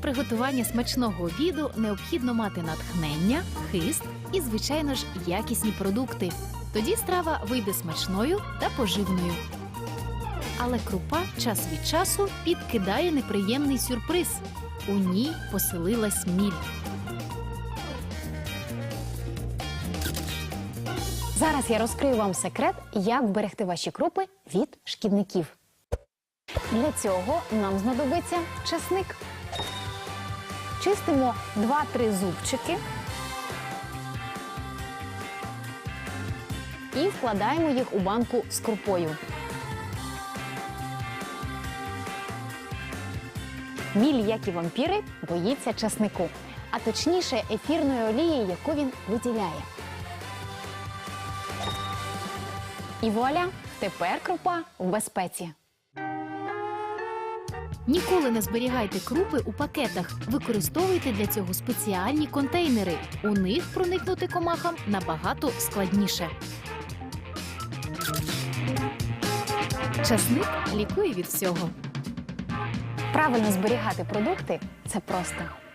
приготування смачного обіду необхідно мати натхнення, хист і, звичайно ж, якісні продукти. Тоді страва вийде смачною та поживною. Але крупа час від часу підкидає неприємний сюрприз. У ній поселилась міль. Зараз я розкрию вам секрет, як вберегти ваші крупи від шкідників. Для цього нам знадобиться чесник. Чистимо 2-3 зубчики і вкладаємо їх у банку з крупою. Міль, як і вампіри, боїться чеснику, а точніше ефірної олії, яку він виділяє. І вуаля, тепер крупа в безпеці. Ніколи не зберігайте крупи у пакетах. Використовуйте для цього спеціальні контейнери. У них проникнути комахам набагато складніше. Часник лікує від всього. Правильно зберігати продукти це просто.